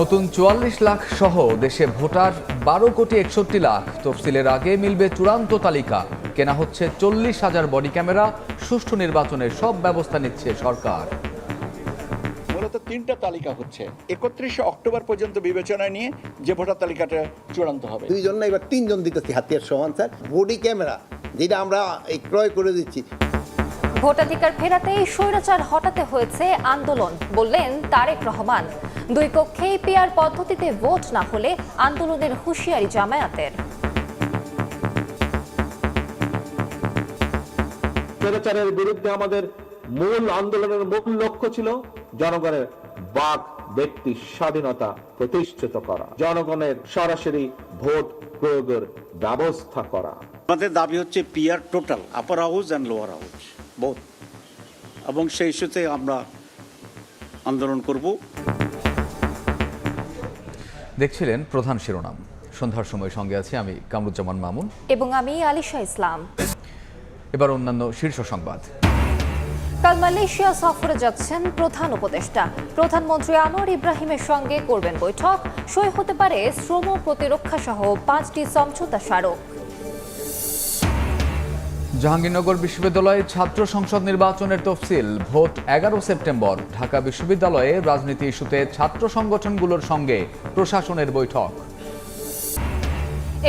নতুন চুয়াল্লিশ লাখ সহ দেশে ভোটার বারো কোটি একষট্টি লাখ। তফসিলের আগে মিলবে চূড়ান্ত তালিকা। কেনা হচ্ছে চল্লিশ হাজার বডি ক্যামেরা। সুষ্ঠু নির্বাচনের সব ব্যবস্থা নিচ্ছে সরকার। মূলত তিনটা তালিকা হচ্ছে। একত্রিশে অক্টোবর পর্যন্ত বিবেচনায় নিয়ে যে ভোটার তালিকাটা চূড়ান্ত হবে। দুইজন না এবার তিনজন দিতেছি হাতিয়ার সমান স্যার। বডি ক্যামেরা যেটা আমরা এই ক্রয় করে দিচ্ছি। ভোটাধিকার ফেরাতেই স্বৈরাচার হটাতে হয়েছে আন্দোলন বললেন তারেক রহমান। দুই কক্ষেই পিয়ার পদ্ধতিতে ভোট না হলে আন্দোলনের হুঁশিয়ারি জামায়াতের। স্বৈরাচারের বিরুদ্ধে আমাদের মূল আন্দোলনের মূল লক্ষ্য ছিল জনগণের বাক ব্যক্তি স্বাধীনতা প্রতিষ্ঠিত করা জনগণের সরাসরি ভোট প্রয়োগের ব্যবস্থা করা। আমাদের দাবি হচ্ছে PR total upper house and lower house both এবং সেই ইস্যুতে আমরা আন্দোলন করব। দেখছিলেন প্রধান শিরোনাম। সন্ধ্যার সময় সঙ্গে আছি আমি কামরুজ্জামান মামুন। এবং আমি আলিশা ইসলাম। এবার অন্যান্য শীর্ষ সংবাদ। কাল মালয়েশিয়া সফরে যাচ্ছেন প্রধান উপদেষ্টা। প্রধানমন্ত্রী আনোয়ার ইব্রাহিমের সঙ্গে করবেন বৈঠক। সই হতে পারে শ্রম প্রতিরক্ষা সহ পাঁচটি সমঝোতা স্মারক। জাহাঙ্গীরনগর বিশ্ববিদ্যালয়ে ছাত্র সংসদ নির্বাচনের তফসিল ভোট এগারো সেপ্টেম্বর। ঢাকা বিশ্ববিদ্যালয়ে রাজনীতি ইস্যুতে ছাত্র সংগঠনগুলোর সঙ্গে প্রশাসনের বৈঠক।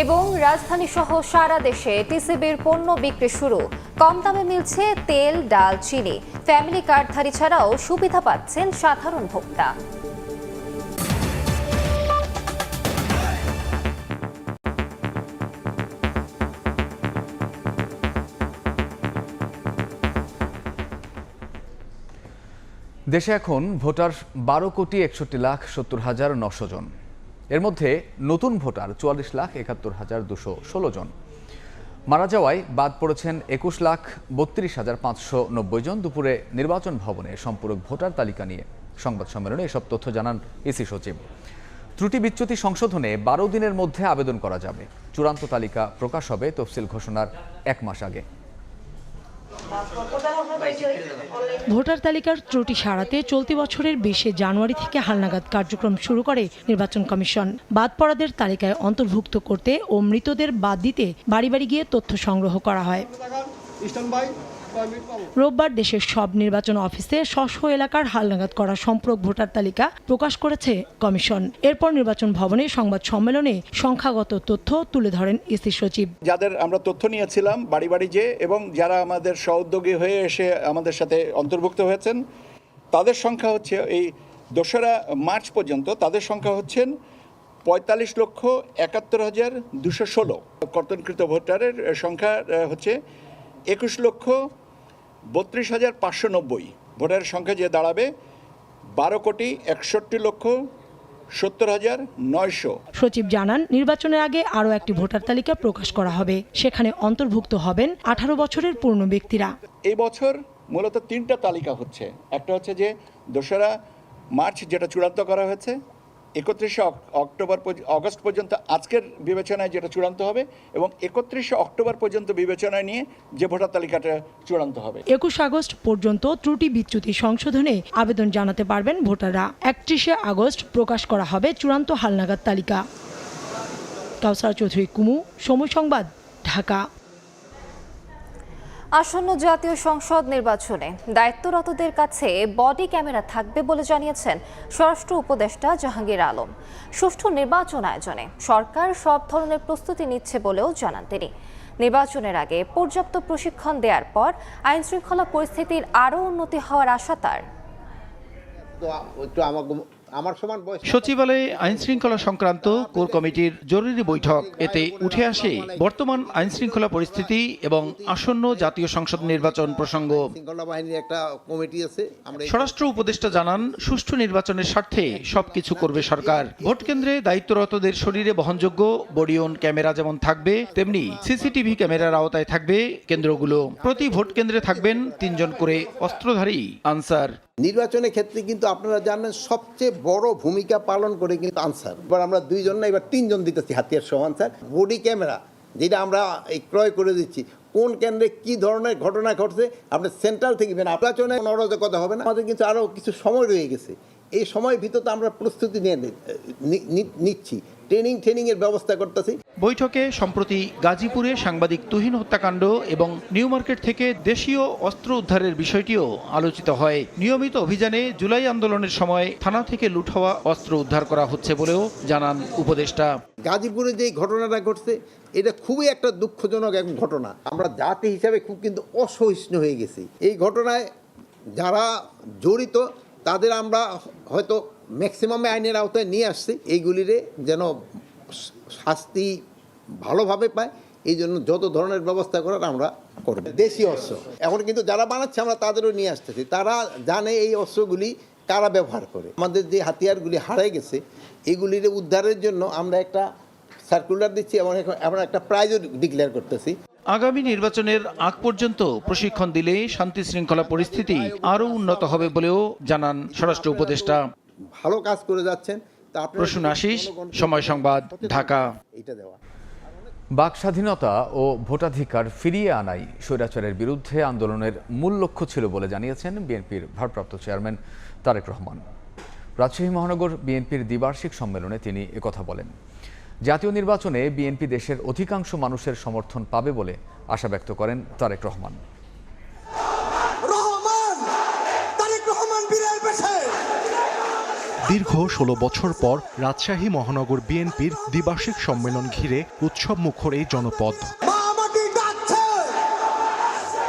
এবং রাজধানী সহ সারা দেশে টিসিবির পণ্য বিক্রি শুরু। কম দামে মিলছে তেল, ডাল, চিনি। ফ্যামিলি কার্ডধারী ছাড়াও সুবিধা পাচ্ছেন সাধারণ ভোক্তা। দেশে এখন ভোটার বারো কোটি একষট্টি লাখ সত্তর হাজার নশো জন। এর মধ্যে নতুন ভোটার চুয়াল্লিশ লাখ একাত্তর হাজার দুশো ষোলো জন। মারা যাওয়ায় বাদ পড়েছেন একুশ লাখ বত্রিশ হাজার পাঁচশো নব্বই জন দুপুরে নির্বাচন ভবনে সম্পূরক ভোটার তালিকা নিয়ে। সংবাদ সম্মেলনে এসব তথ্য জানান ইসি সচিব। ত্রুটি বিচ্যুতি সংশোধনে বারো দিনের মধ্যে আবেদন করা যাবে। চূড়ান্ত তালিকা প্রকাশ হবে তফসিল ঘোষণার এক মাস আগে। ভোটার তালিকার ত্রুটি সারাতে চলতি বছরের বিশে জানুয়ারি থেকে হালনাগাদ কার্যক্রম শুরু করে নির্বাচন কমিশন। বাদ পড়াদের তালিকায় অন্তর্ভুক্ত করতে ও মৃতদের বাদ দিতে বাড়ি বাড়ি গিয়ে তথ্য সংগ্রহ করা হয়। রোববার দেশের সব নির্বাচন অফিসে স্ব এলাকার হালনাগাদ করা সম্পূরক ভোটার তালিকা প্রকাশ করেছে কমিশন। এরপর নির্বাচন ভবনে সংবাদ সম্মেলনে সংখ্যাগত তথ্য তুলে ধরেন ইসি সচিব। যাদের আমরা তথ্য নিয়েছিলাম বাড়ি বাড়ি যে এবং যারা আমাদের সহোদ্যোগী হয়ে এসে আমাদের সাথে অন্তর্ভুক্ত হয়েছেন, তাদের সংখ্যা হচ্ছে এই দোসরা মার্চ পর্যন্ত তাদের সংখ্যা হচ্ছেন পঁয়তাল্লিশ লক্ষ একাত্তর হাজার দুশো ষোলো। কর্তনকৃত ভোটারের সংখ্যা হচ্ছে একুশ লক্ষ বত্রিশ হাজার পাঁচশো নব্বই। ভোটারের সংখ্যা যে দাঁড়াবে বারো কোটি একষট্টি লক্ষ সত্তর হাজার নয়শো। সচিব জানান নির্বাচনের আগে আরও একটি ভোটার তালিকা প্রকাশ করা হবে। সেখানে অন্তর্ভুক্ত হবেন আঠারো বছরের পূর্ণ ব্যক্তিরা। এই বছর মূলত তিনটা তালিকা হচ্ছে। একটা হচ্ছে যে দোসরা মার্চ যেটা চূড়ান্ত করা হয়েছে একত্রিশে অক্টোবর অগস্ট পর্যন্ত আজকের বিবেচনায় যেটা চূড়ান্ত হবে এবং একত্রিশে অক্টোবর পর্যন্ত বিবেচনায় নিয়ে যে ভোটার তালিকাটা চূড়ান্ত হবে। একুশ আগস্ট পর্যন্ত ত্রুটি বিচ্যুতি সংশোধনে আবেদন জানাতে পারবেন ভোটাররা। একত্রিশে আগস্ট প্রকাশ করা হবে চূড়ান্ত হালনাগাদ তালিকা। কাউসার চৌধুরী কুমু, সময় সংবাদ, ঢাকা। আসন্ন জাতীয় সংসদ নির্বাচনে দায়িত্বরতদের কাছে বডি ক্যামেরা থাকবে বলে জানিয়েছেন স্বরাষ্ট্র উপদেষ্টা জাহাঙ্গীর আলম। সুষ্ঠু নির্বাচন আয়োজনে সরকার সব ধরনের প্রস্তুতি নিচ্ছে বলেও জানান তিনি। নির্বাচনের আগে পর্যাপ্ত প্রশিক্ষণ দেওয়ার পর আইন শৃঙ্খলা পরিস্থিতির আরও উন্নতি হওয়ার আশা তার। সচিবালয়ে আইন শৃঙ্খলা সংক্রান্ত কোর কমিটির জরুরি বৈঠক। এতে উঠে আসে বর্তমান আইন শৃঙ্খলা পরিস্থিতি এবং আসন্ন জাতীয় সংসদ নির্বাচন প্রসঙ্গ। স্বরাষ্ট্র উপদেষ্টা জানান সুষ্ঠু নির্বাচনের স্বার্থে সবকিছু করবে সরকার। ভোট কেন্দ্রে দায়িত্বরতদের শরীরে বহনযোগ্য বডিওন ক্যামেরা যেমন থাকবে তেমনি সিসিটিভি ক্যামেরার আওতায় থাকবে কেন্দ্রগুলো। প্রতি ভোট কেন্দ্রে থাকবেন তিনজন করে অস্ত্রধারী। আনসার নির্বাচনের ক্ষেত্রে কিন্তু আপনারা জানেন সবচেয়ে বড় ভূমিকা পালন করে কিন্তু আনসার। এবার আমরা দুইজন না, এবার তিনজন দিতেছি হাতিয়ার সমান স্যার বডি ক্যামেরা, যেটা আমরা এই ক্রয় করে দিচ্ছি, কোন কেন্দ্রে কি ধরনের ঘটনা ঘটছে, আপনি সেন্ট্রাল থেকে নির্বাচনে অনারজকতা হবে না, আমাদের কিন্তু আরও কিছু সময় রয়ে গেছে। এই সময়ের ভিতরে আমরা প্রস্তুতি নিয়ে নিচ্ছি। ট্রেনিং ট্রেনিংয়ের ব্যবস্থা করতেছি। বৈঠকে সম্প্রতি গাজীপুরে সাংবাদিক তুহিন হত্যাকাণ্ড এবং নিউ মার্কেট থেকে দেশীয় অস্ত্র উদ্ধারের বিষয়টিও আলোচিত হয়। নিয়মিত অভিযানে জুলাই আন্দোলনের সময় থানা থেকে লুট হওয়া অস্ত্র উদ্ধার করা হচ্ছে বলেও জানান উপদেষ্টা। গাজীপুরে যে ঘটনাটা ঘটছে এটা খুবই একটা দুঃখজনক এক ঘটনা। আমরা জাতি হিসাবে খুব কিন্তু অসহিষ্ণু হয়ে গেছি। এই ঘটনায় যারা জড়িত তাদের আমরা হয়তো ম্যাক্সিমামে আইনের আওতায় নিয়ে আসছি। এইগুলিরে যেন শাস্তি ভালোভাবে পায়, এই জন্য যত ধরনের ব্যবস্থা করার আমরা করব। দেশি অস্ত্র। এখন কিন্তু যারা বানাচ্ছে, আমরা তাদেরও নিয়ে আসতেছি। তারা জানে এই অস্ত্রগুলি কারা ব্যবহার করে। আমাদের যে হাতিয়ারগুলি হারিয়ে গেছে, এগুলির উদ্ধারের জন্য আমরা একটা সার্কুলার দিচ্ছি এবং আমরা একটা প্রাইজও ডিক্লেয়ার করতেছি। আগামী নির্বাচনের আগ পর্যন্ত প্রশিক্ষণ দিলে শান্তি শৃঙ্খলা পরিস্থিতি আরও উন্নত হবে বলেও জানান স্বরাষ্ট্র উপদেষ্টা। ভালো কাজ করে যাচ্ছেন তা প্রসূন আশিস সময় সংবাদ ঢাকা। এটা দেওয়া। বাক স্বাধীনতা ও ভোটাধিকার ফিরিয়ে আনাই স্বৈরাচারের বিরুদ্ধে আন্দোলনের মূল লক্ষ্য ছিল বলে জানিয়েছেন বিএনপির ভারপ্রাপ্ত চেয়ারম্যান তারেক রহমান। রাজশাহী মহানগর বিএনপির দ্বিবার্ষিক সম্মেলনে তিনি একথা বলেন জাতীয় নির্বাচনে বিএনপি দেশের অধিকাংশ মানুষের সমর্থন পাবে বলে আশা ব্যক্ত করেন তারেক রহমান বীরের বেশে দীর্ঘ ষোলো বছর পর রাজশাহী মহানগর বিএনপির দ্বিবার্ষিক সম্মেলন ঘিরে উৎসব মুখর এই জনপদ।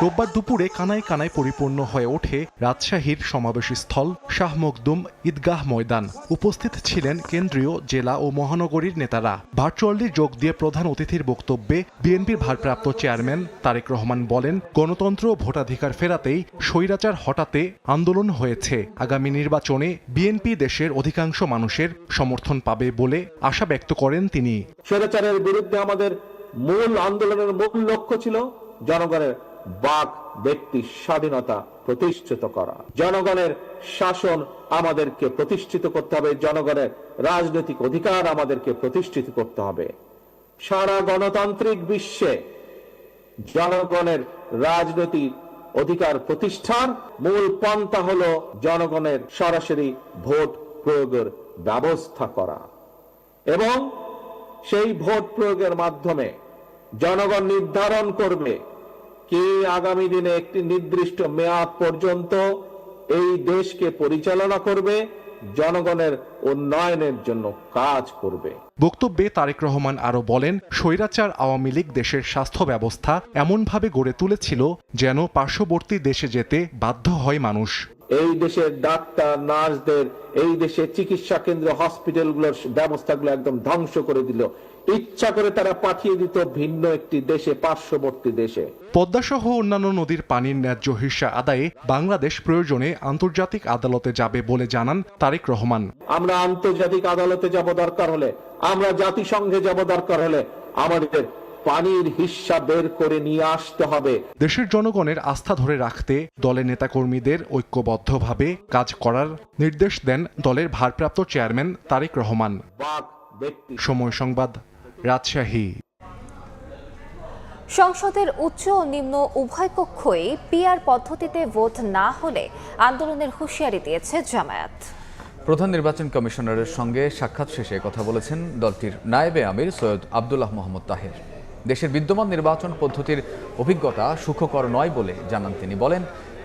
রোববার দুপুরে কানায় কানায় পরিপূর্ণ হয়ে ওঠে রাজশাহীর সমাবেশ স্থল শাহ মখদুম ঈদগাহ ময়দান। উপস্থিত ছিলেন কেন্দ্রীয় জেলা ও মহানগরীর নেতারা। ভার্চুয়ালি যোগ দিয়ে প্রধান অতিথির বক্তব্যে বিএনপির ভারপ্রাপ্ত চেয়ারম্যান তারেক রহমান বলেন, গণতন্ত্র ও ভোটাধিকার ফেরাতেই স্বৈরাচার হটাতে আন্দোলন হয়েছে। আগামী নির্বাচনে বিএনপি দেশের অধিকাংশ মানুষের সমর্থন পাবে বলে আশা ব্যক্ত করেন তিনি। স্বৈরাচারের বিরুদ্ধে আমাদের মূল আন্দোলনের মূল লক্ষ্য ছিল জনগণের বাক ব্যক্তি স্বাধীনতা প্রতিষ্ঠিত করা। জনগণের শাসন আমাদেরকে প্রতিষ্ঠিত করতে হবে, জনগণের রাজনৈতিক অধিকার আমাদেরকে প্রতিষ্ঠিত করতে হবে। সারা গণতান্ত্রিক বিশ্বে জনগণের রাজনৈতিক অধিকার প্রতিষ্ঠার মূল পন্থা হলো জনগণের সরাসরি ভোট প্রয়োগের ব্যবস্থা করা। এবং সেই ভোট প্রয়োগের মাধ্যমে জনগণ নির্ধারণ করবে কে আগামী দিনে একটি নির্দিষ্ট মেয়াদ পর্যন্ত এই দেশকে পরিচালনা করবে জনগণের উন্নয়নের জন্য কাজ করবে? বক্তব্যে তারেক রহমান আরও বলেন স্বৈরাচার আওয়ামী লীগ দেশের স্বাস্থ্য ব্যবস্থা এমনভাবে গড়ে তুলেছিল যেন পার্শ্ববর্তী দেশে যেতে বাধ্য হয় মানুষ। এই দেশের ডাক্তার নার্সদের এই দেশের চিকিৎসা কেন্দ্র হসপিটালগুলোর ব্যবস্থাগুলো একদম ধ্বংস করে দিল। ইচ্ছা করে তারা পাঠিয়ে দিত ভিন্ন একটি দেশে পার্শ্ববর্তী দেশে। পদ্মাসহ অন্যান্য নদীর পানির ন্যায্য হিস্সা আদায়ে বাংলাদেশ প্রয়োজনে আন্তর্জাতিক আদালতে যাবে বলে জানান তারেক রহমান। আমরা আন্তর্জাতিক আদালতে যাব দরকার হলে আমরা জাতিসংঘে যাব দরকার হলে আমাদের পানির হিস্সা বের করে নিয়ে আসতে হবে। দেশের জনগণের আস্থা ধরে রাখতে দলের নেতাকর্মীদের ঐক্যবদ্ধভাবে কাজ করার নির্দেশ দেন দলের ভারপ্রাপ্ত চেয়ারম্যান তারেক রহমান। সময় সংবাদ। রাজশাহী। সংসদের উচ্চ ও নিম্ন উভয় কক্ষই পিআর পদ্ধতিতে ভোট না হলে আন্দোলনের হুঁশিয়ারি দিয়েছে জামায়াত। প্রধান নির্বাচন কমিশনারের সঙ্গে সাক্ষাৎ শেষে কথা বলেছেন দলটির নায়েবে আমির সৈয়দ আবদুল্লাহ মোহাম্মদ তাহের। দেশের বিদ্যমান নির্বাচন পদ্ধতির অভিজ্ঞতা সুখকর নয় বলে জানান তিনি। বলেন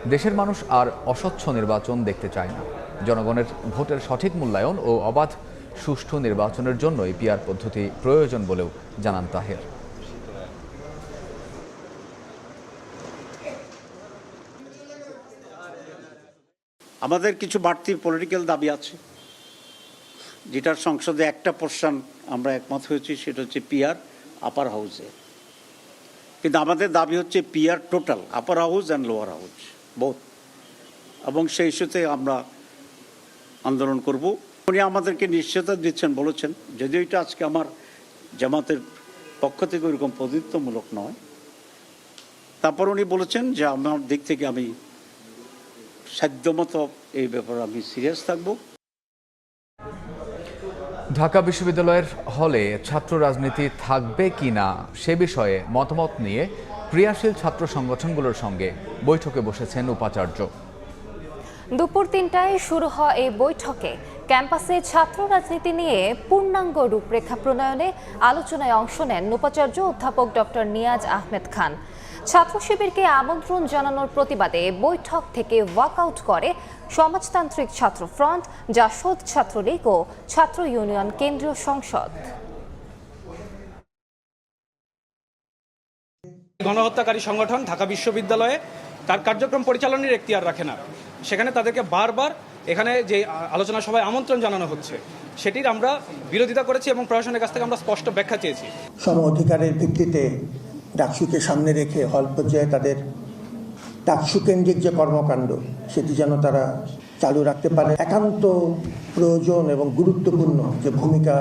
দেশের মানুষ আর অস্বচ্ছ নির্বাচন দেখতে চায় না। জনগণের ভোটের সঠিক মূল্যায়ন ও অবাধ সুষ্ঠু নির্বাচনের জন্যই পিআর পদ্ধতি প্রয়োজন বলেও জানান তাহের। আমাদের কিছু বাড়তি পলিটিক্যাল দাবি আছে। যেটার সংসদে একটা পোর্শন আমরা একমত হয়েছি, সেটা হচ্ছে পিআর আপার হাউসে কিন্তু আমাদের দাবি হচ্ছে PR total upper house and lower house both এবং সেই ইস্যুতে আমরা আন্দোলন করব। উনি আমাদেরকে নিশ্চয়তা দিচ্ছেন বলেছেন যদিও এটা আজকে আমার জামাতের পক্ষ থেকে ওইরকম প্রতিত্বমূলক নয়। তারপর উনি বলেছেন যে আমার দিক থেকে আমি সাধ্যমতো এই ব্যাপারে আমি সিরিয়াস থাকব। ঢাকা বিশ্ববিদ্যালয়ের হলে ছাত্র রাজনীতি থাকবে কি না সে বিষয়ে মতামত নিয়ে ক্রিয়াশীল ছাত্র সংগঠনগুলোর সঙ্গে বৈঠকে বসেছেন উপাচার্য। দুপুর তিনটায় শুরু হয় এই বৈঠকে। ক্যাম্পাসে ছাত্র রাজনীতি নিয়ে পূর্ণাঙ্গ রূপরেখা প্রণয়নে আলোচনায় অংশ নেন উপাচার্য অধ্যাপক ডক্টর নিয়াজ আহমেদ খান। ছাত্র শিবিরকে আমন্ত্রণ জানানোর প্রতিবাদে বৈঠক থেকে ওয়াকআউট করে সমাজতান্ত্রিক ছাত্র ফ্রন্ট যা জাসদ ছাত্রলীগ ও ছাত্র ইউনিয়ন কেন্দ্রীয় সংসদ। গণহত্যাকারী সংগঠন ঢাকা বিশ্ববিদ্যালয়ে তার কার্যক্রম পরিচালনার এখতিয়ার রাখে না। সেখানে তাদেরকে বারবার এখানে যে আলোচনা সভায় আমন্ত্রণ জানানো হচ্ছে, সেটির আমরা বিরোধিতা করেছি এবং প্রশাসনের কাছ থেকে আমরা স্পষ্ট ব্যাখ্যা চেয়েছি। সম অধিকারের ভিত্তিতে ডাকসুকে সামনে রেখে হল পর্যায়ে তাদের ডাকসু কেন্দ্রিক যে কর্মকাণ্ড, সেটি যেন তারা চালু রাখতে পারে। একান্ত প্রয়োজন এবং গুরুত্বপূর্ণ যে ভূমিকা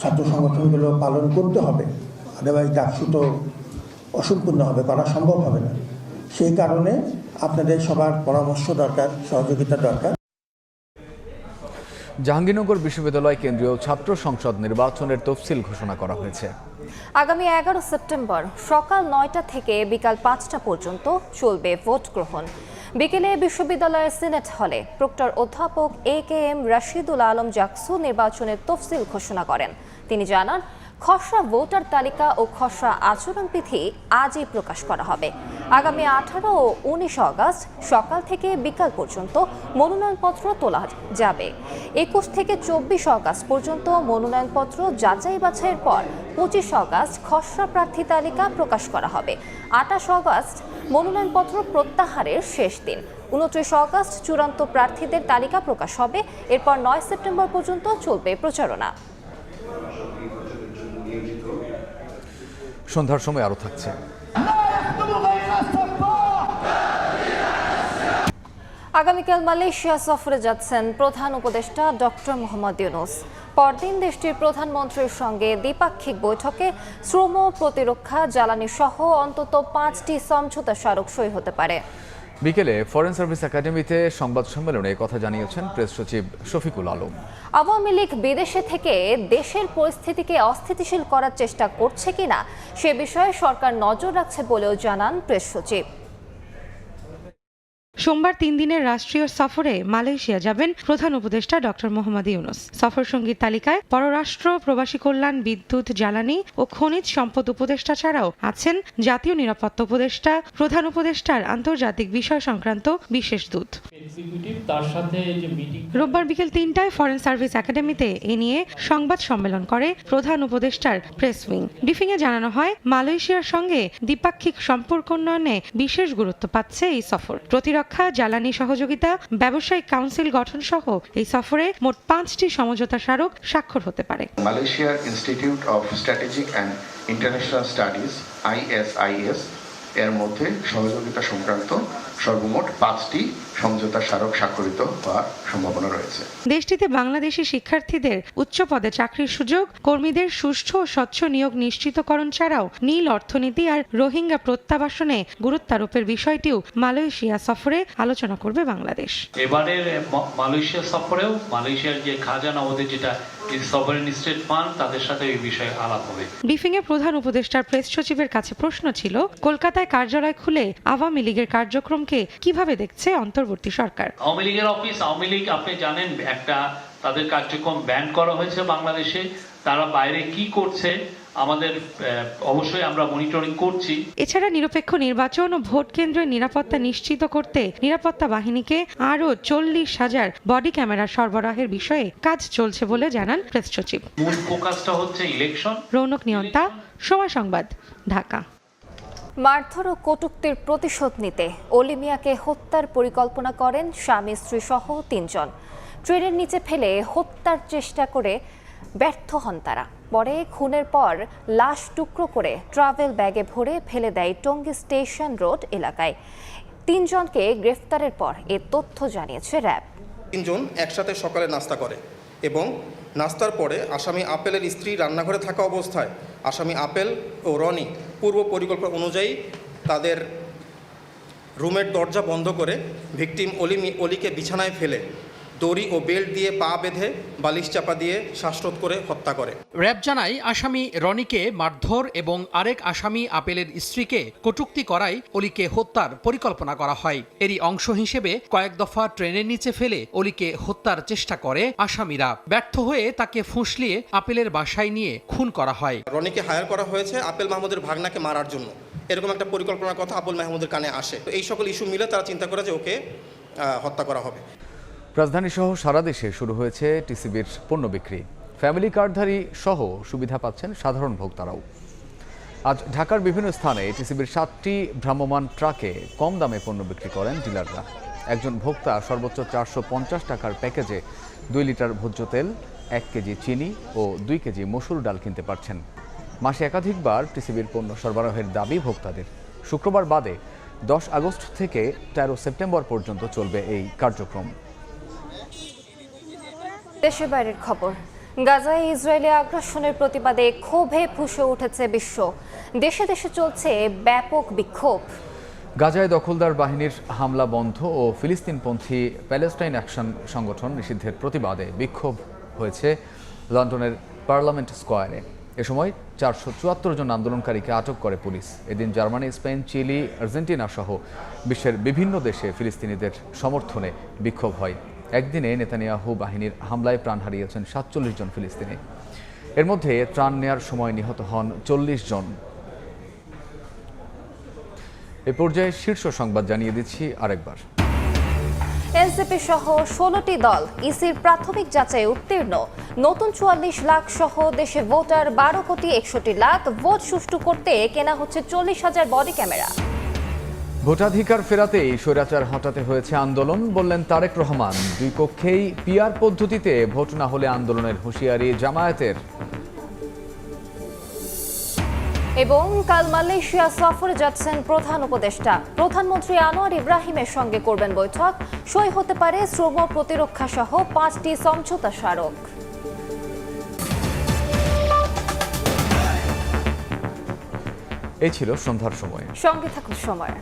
ছাত্র সংগঠনগুলো পালন করতে হবে। আদারওয়াইজ ডাকসু তো অসম্পূর্ণ হবে, করা সম্ভব হবে না। সেই কারণে আপনাদের সবার পরামর্শ দরকার সহযোগিতা দরকার। জাহাঙ্গীরনগর বিশ্ববিদ্যালয় কেন্দ্রীয় ছাত্র সংসদ নির্বাচনের তফসিল ঘোষণা করা হয়েছে। আগামী এগারো সেপ্টেম্বর সকাল নয়টা থেকে বিকাল পাঁচটা পর্যন্ত চলবে ভোট গ্রহণ। বিকেলে বিশ্ববিদ্যালয়ের সিনেট হলে প্রক্টর অধ্যাপক A K M Rashidul Alam Jaksu নির্বাচনের তফসিল ঘোষণা করেন। তিনি জানান খসড়া ভোটার তালিকা ও খসড়া আচরণ আচরণবিধি আজই প্রকাশ করা হবে। আগামী আঠারো ও উনিশ আগস্ট সকাল থেকে বিকাল পর্যন্ত মনোনয়নপত্র তোলা যাবে। একুশ থেকে চব্বিশ আগস্ট পর্যন্ত মনোনয়নপত্র যাচাই বাছাইয়ের পর পঁচিশ আগস্ট খসড়া প্রার্থী তালিকা প্রকাশ করা হবে। আঠাশ আগস্ট মনোনয়নপত্র প্রত্যাহারের শেষ দিন। উনত্রিশ আগস্ট চূড়ান্ত প্রার্থীদের তালিকা প্রকাশ হবে। এরপর নয় সেপ্টেম্বর পর্যন্ত চলবে প্রচারণা। সন্ধ্যার সময় আরও থাকছে। আগামীকাল মালয়েশিয়া সফরে যাচ্ছেন প্রধান উপদেষ্টা ডক্টর মোহাম্মদ ইউনুস। পরদিন দেশটির প্রধানমন্ত্রীর সঙ্গে দ্বিপাক্ষিক বৈঠকে শ্রম প্রতিরক্ষা, জ্বালানি সহ অন্তত পাঁচটি সমঝোতা স্মারক সই হতে পারে। বিকেলে ফরেন সার্ভিস একাডেমিতে সংবাদ সম্মেলনে কথা জানিয়েছেন প্রেস সচিব শফিকুল আলম। আওয়ামী লীগ বিদেশে থেকে দেশের পরিস্থিতিকে অস্থিতিশীল করার চেষ্টা করছে কিনা সে বিষয়ে সরকার নজর রাখছে বলেও জানান প্রেস সচিব। সোমবার তিন দিনের রাষ্ট্রীয় সফরে মালয়েশিয়া যাবেন প্রধান উপদেষ্টা ডক্টর মোহাম্মদ ইউনুস। সফর সঙ্গীর তালিকায় পররাষ্ট্র প্রবাসী কল্যাণ বিদ্যুৎ জ্বালানি ও খনিজ সম্পদ উপদেষ্টা ছাড়াও আছেন জাতীয় নিরাপত্তা উপদেষ্টা প্রধান উপদেষ্টার আন্তর্জাতিক বিষয় সংক্রান্ত বিশেষ দূত। রোববার বিকেল তিনটায় ফরেন সার্ভিস একাডেমিতে এ নিয়ে সংবাদ সম্মেলন করে প্রধান উপদেষ্টার প্রেস উইং। ব্রিফিংয়ে জানানো হয় মালয়েশিয়ার সঙ্গে দ্বিপাক্ষিক সম্পর্ক উন্নয়নে বিশেষ গুরুত্ব পাচ্ছে এই সফর। প্রতিরক্ষা জ্বালানি সহযোগিতা, ব্যবসায়িক কাউন্সিল গঠন সহ এই সফরে মোট পাঁচটি সমঝোতা স্মারক স্বাক্ষর হতে পারে। মালয়েশিয়ার institute of strategic and international studies, ISIS এর মধ্যে সহযোগিতা সংক্রান্ত সর্বমোট পাঁচটি সমঝোতা স্মারক স্বাক্ষরিত হওয়ার সম্ভাবনা রয়েছে। দেশটিতে বাংলাদেশি শিক্ষার্থীদের উচ্চ পদে চাকরির সুযোগ কর্মীদের সুষ্ঠু ও স্বচ্ছ নিয়োগ নিশ্চিতকরণ ছাড়াও নীল অর্থনীতি আর রোহিঙ্গা প্রত্যাবাসনে গুরুত্বারোপের বিষয়টিও মালয়েশিয়া সফরে আলোচনা করবে বাংলাদেশ। এবারের মালয়েশিয়া সফরেও মালয়েশিয়ার যে খাজানা ওদের যেটা সভারেন স্টেট ফান্ড তাদের সাথে এই বিষয়ে আলাপ হবে। ব্রিফিংয়ে প্রধান উপদেষ্টার প্রেস সচিবের কাছে প্রশ্ন ছিল কলকাতায় কার্যালয় খুলে আওয়ামী লীগের কার্যক্রমকে কীভাবে দেখছে অন্তর্বর্তী সরকার? আওয়ামী লীগের অফিস আওয়ামী লীগ আপনি জানেন একটা তাদের কার্যক্রম ব্যান করা হয়েছে বাংলাদেশে। তারা বাইরে কি করছে আমাদের অবশ্যই আমরা মনিটরিং করছি। এছাড়া নিরপেক্ষ নির্বাচন ও ভোট কেন্দ্রের নিরাপত্তা নিশ্চিত করতে নিরাপত্তা বাহিনীকে আরও চল্লিশ হাজার বডি ক্যামেরা সরবরাহের বিষয়ে কাজ চলছে বলে জানান প্রেস সচিব। মূল ফোকাসটা হচ্ছে ইলেকশন রৌনক নিয়ন্তা সময় সংবাদ ঢাকা। মারধর ও কটুক্তির প্রতিশোধ নিতে অলিমিয়াকে হত্যার পরিকল্পনা করেন স্বামী স্ত্রী সহ তিনজন। ট্রেনের নিচে ফেলে হত্যার চেষ্টা করে ব্যর্থ হন তারা। পরে খুনের পর লাশ টুকরো করে ট্রাভেল ব্যাগে ভরে ফেলে দেয় টঙ্গী স্টেশন রোড এলাকায়। তিনজনকে গ্রেফতারের পর এ তথ্য জানিয়েছে র্যাব। তিনজন একসাথে সকালে নাস্তা করে এবং নাস্তার পরে আসামি আপেলের স্ত্রী রান্নাঘরে থাকা অবস্থায় আসামি আপেল ও রনি পূর্ব পরিকল্পনা অনুযায়ী তাদের রুমের দরজা বন্ধ করে ভিকটিম অলি অলিকে বিছানায় ফেলে দড়ি ও বেল্ট দিয়ে পা বেঁধে বালিশ চাপা দিয়ে শ্বাসরোধ করে হত্যা করে। র্যাব জানায় আসামি রনিকে মারধর এবং আরেক আসামি আপেলের স্ত্রীকে কটুক্তি করায় অলিকে হত্যার পরিকল্পনা করা হয়। এরই অংশ হিসেবে কয়েক দফা ট্রেনের নিচে ফেলে অলিকে হত্যার চেষ্টা করে আসামিরা। ব্যর্থ হয়ে তাকে ফুঁসলিয়ে আপেলের বাসায় নিয়ে খুন করা হয়। রনিকে হায়ার করা হয়েছে আপেল মাহমুদের ভাগনাকে মারার জন্য। এরকম একটা পরিকল্পনার কথা আবুল মাহমুদের কানে আসে। তো এই সকল ইস্যু মিলে তারা চিন্তা করে যে ওকে হত্যা করা হবে। রাজধানী সহ সারা দেশে শুরু হয়েছে টিসিবির পণ্য বিক্রি। ফ্যামিলি কার্ডধারী সহ সুবিধা পাচ্ছেন সাধারণ ভোক্তারাও। আজ ঢাকার বিভিন্ন স্থানে টিসিবির সাতটি ভ্রাম্যমাণ ট্রাকে কম দামে পণ্য বিক্রি করেন ডিলাররা। একজন ভোক্তা সর্বোচ্চ চারশো পঞ্চাশ টাকার প্যাকেজে দুই লিটার ভোজ্য তেল, এক কেজি চিনি ও দুই কেজি মসুর ডাল কিনতে পারছেন। মাসে একাধিকবার টিসিবির পণ্য সরবরাহের দাবি ভোক্তাদের। শুক্রবার বাদে দশ আগস্ট থেকে তেরো সেপ্টেম্বর পর্যন্ত চলবে এই কার্যক্রম। দেশের বাইরের খবর। গাজায় ইসরায়েলি আগ্রাসনের প্রতিবাদে ক্ষোভে ফুসে উঠেছে বিশ্ব। দেশে দেশে চলছে ব্যাপক বিক্ষোভ। গাজায় দখলদার বাহিনীর হামলা বন্ধ ও ফিলিস্তিনপন্থী প্যালেস্টাইন অ্যাকশন সংগঠন নিষিদ্ধের প্রতিবাদে বিক্ষোভ হয়েছে লন্ডনের পার্লামেন্ট স্কোয়ারে। এ সময় চারশো চুয়াত্তর জন আন্দোলনকারীকে আটক করে পুলিশ। এদিন জার্মানি, স্পেন, চিলি, আর্জেন্টিনা সহ বিশ্বের বিভিন্ন দেশে ফিলিস্তিনিদের সমর্থনে বিক্ষোভ হয়। একদিনে নেতানিয়াহু বাহিনীর হামলায় প্রাণ হারিয়েছেন সাতচল্লিশ জন ফিলিস্তিনি। এর মধ্যে ত্রাণ নেয়ার সময় নিহত হন চল্লিশ জন। এ পর্যায়ে শীর্ষ সংবাদ জানিয়ে দিচ্ছি আরেকবার। এনসিপি সহ ষোলোটি দল ইসির প্রাথমিক যাচাই উত্তীর্ণ। নতুন চুয়াল্লিশ লাখ সহ দেশে ভোটার বারো কোটি একষট্টি লাখ, ভোট সুষ্ঠু করতে কেনা হচ্ছে চল্লিশ হাজার বডি ক্যামেরা। ভোটাধিকার ফেরাতেই স্বৈরাচার হটাতে হয়েছে আন্দোলন বললেন তারেক রহমান। দুই পক্ষেই পিআর পদ্ধতিতে ভোট না হলে আন্দোলনের হুঁশিয়ারি জামায়াতের। এবং কাল মালয়েশিয়া সফরে যাচ্ছেন প্রধান উপদেষ্টা। প্রধানমন্ত্রী আনোয়ার ইব্রাহিমের সঙ্গে করবেন বৈঠক। সই হতে পারে শ্রম প্রতিরক্ষা সহ পাঁচটি সমঝোতা স্মারক। এই ছিল সন্ধ্যার সময়। সঙ্গে থাকুন সময়।